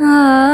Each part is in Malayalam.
啊。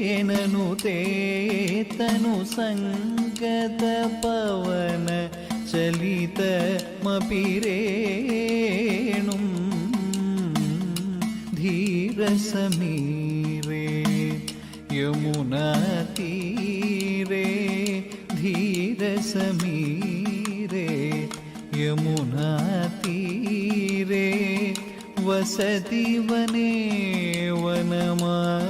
बहुमनुतेननुते तनुसङ्गतपवन चलितमपि रेणुं धीरसमीरे यमुनातीरे धीरसमीरे यमुनातीरे वसति वने वनमाली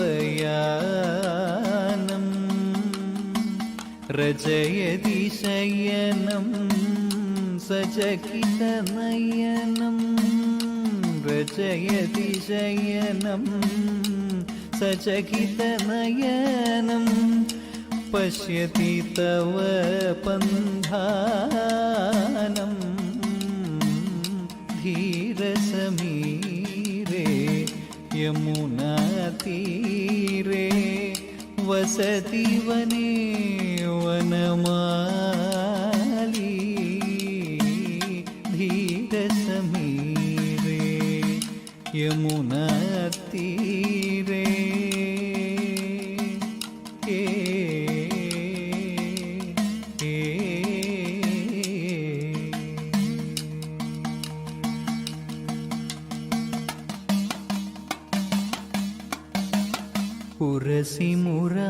രചയതി ശയനം സചകിതനയനം രചയതി ശയനം സചകിതനയനം പശ്യതി തവ പന്ധാനം ധീരസമീരേ യമുനാതീരേ വസതി വനേ മൗനമാലി ധീരസമീരേ യമുനത്തീരേ ഉരസിമുരാരേ.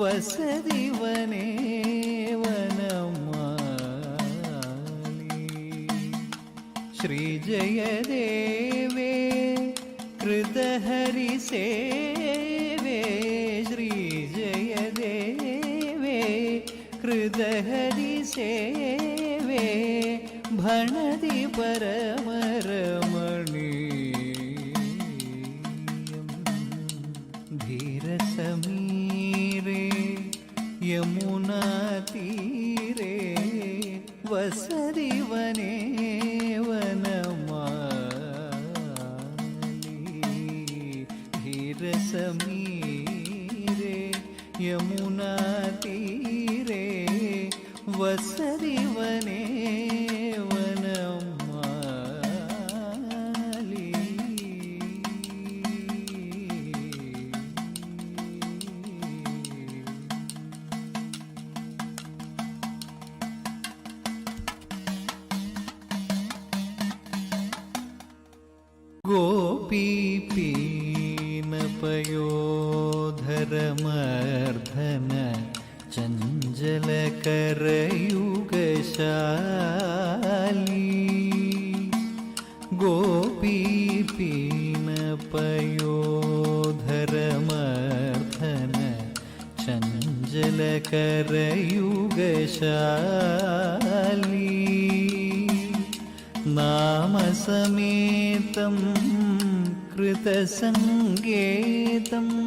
வசதி வனேவனமாலி ஸ்ரீஜயதேவே கிருதஹரி சேவே ஸ்ரீஜயதேவே கிருதஹரி சேவே भणति परम പയോധരമർദ്ദന ചഞ്ചലകരയുഗശാലി. ഗോപീപീനപയോധരമർദ്ദന ചഞ്ചലകരയുഗശാലി. നാമസമേതം കൃതസങ്കേതം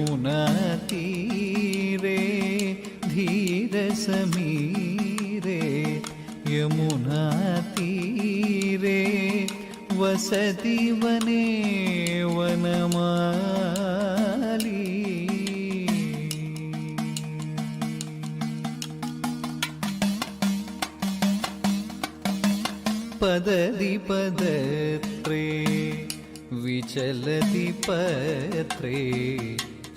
यमुना तीरे धीर समीरे यमुना तीरे वसति वने वनमाली पददि पदत्रे विचलति पत्रे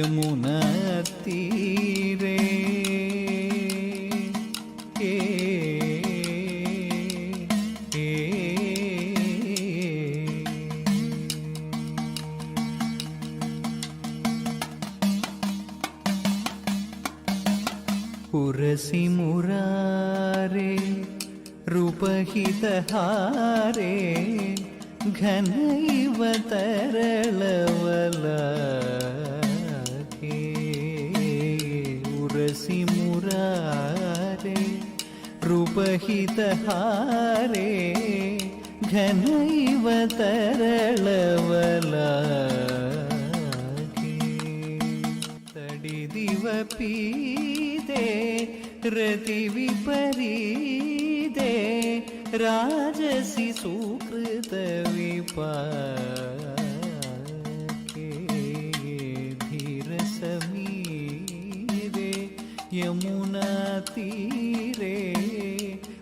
ಯಮುನ ತೀರೆ ಏ ಪುರಸಿ ಮುರಾರೆ ರೂಪಹಿತಹಾರೆ ಘನೈವ ತರಳವಲ उपहितहारे घनैव तरलवलागे तडिदिव पीते रतिविपरीदे धीर सुकृतविपाके यमुना यमुनाती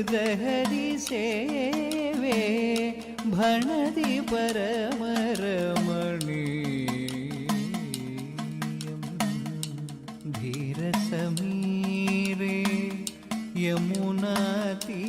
हृदयहरि सेवे भणति परमरमणीयम् धीरसमीरे यमुनाती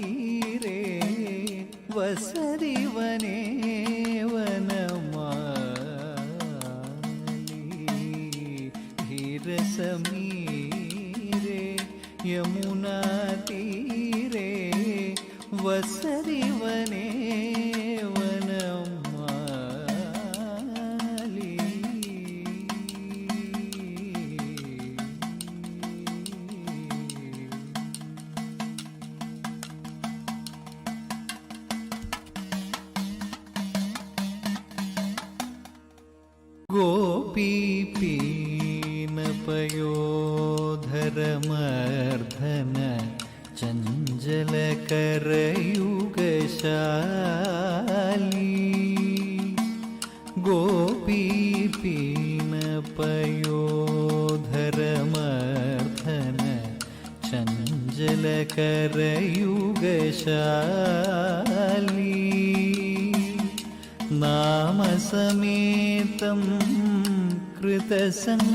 गोपीपीनपयोधरमर्धन चञ्चलकरयुगशाली गोपीपीनपयोधरमर्धन चञ्चलकरयुगशाली नामसमेतं कृतसङ्गेतं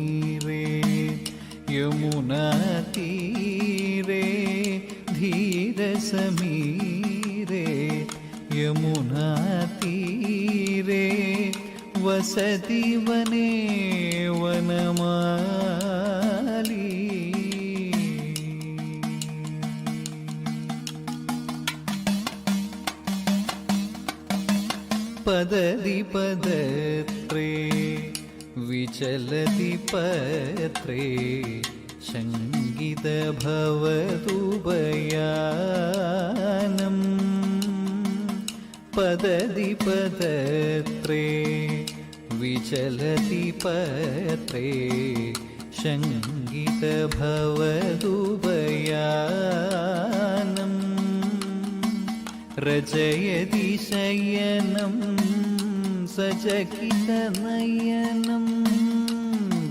यमुना धीर समीरे। यमुना तीरे वसति वने वनमाली। पददि पदत्रे विचलति पत्रे। शङ्गितभवतु बयानम् पदति पदत्रे विचलति पत्रे शङ्गितभवतु बयानम् रचयति शयनं सचकितनयनं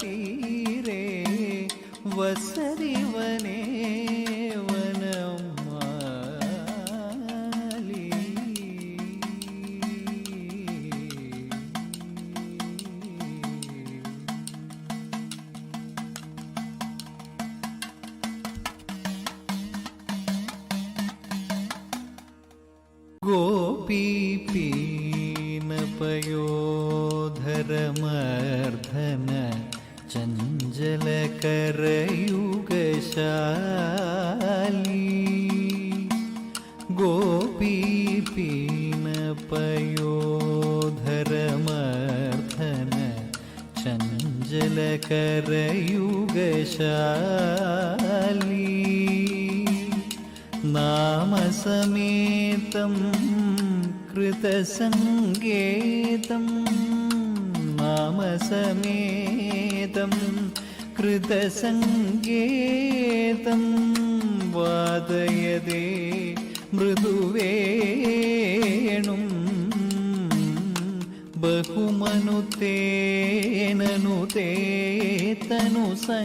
ती वसरी वने ತೀರೆ ವಸರಿವನೇ गोपीपीनपयोधरमर्धन चञ्चलकरयुगशाली गोपीपीनपयोधरमर्धन चञ्चलकरयुगशाली नामसमेतं कृतसङ्गेतं नामसमेतं कृतसङ्गेतं वादयदे मृदुवेणुं बहुमनुतेननुते तनुसङ्गतपवन